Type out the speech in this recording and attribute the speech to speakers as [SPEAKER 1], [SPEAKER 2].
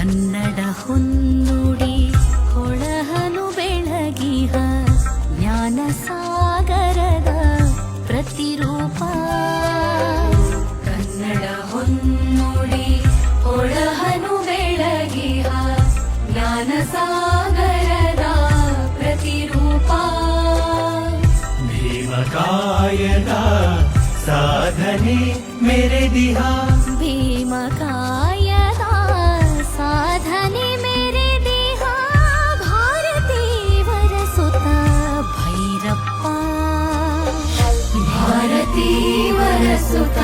[SPEAKER 1] ಕನ್ನಡ ಹೊನ್ನುಡಿ ಹೊಳಹನು ಬೆಳಗಿಹ ಜ್ಞಾನ ಸಾಗರದ ಪ್ರತಿರೂಪ. ಕನ್ನಡ ಹೊನ್ನುಡಿ ಹೊಳಹನು ಬೆಳಗಿಹ ಜ್ಞಾನ ಸಾಗರದ ಪ್ರತಿರೂಪ.
[SPEAKER 2] ಭೀಮಕಾಯದ ಸಾಧನೆ ಮೆರೆದಿಹ.
[SPEAKER 1] ಭೀ తీవరసుత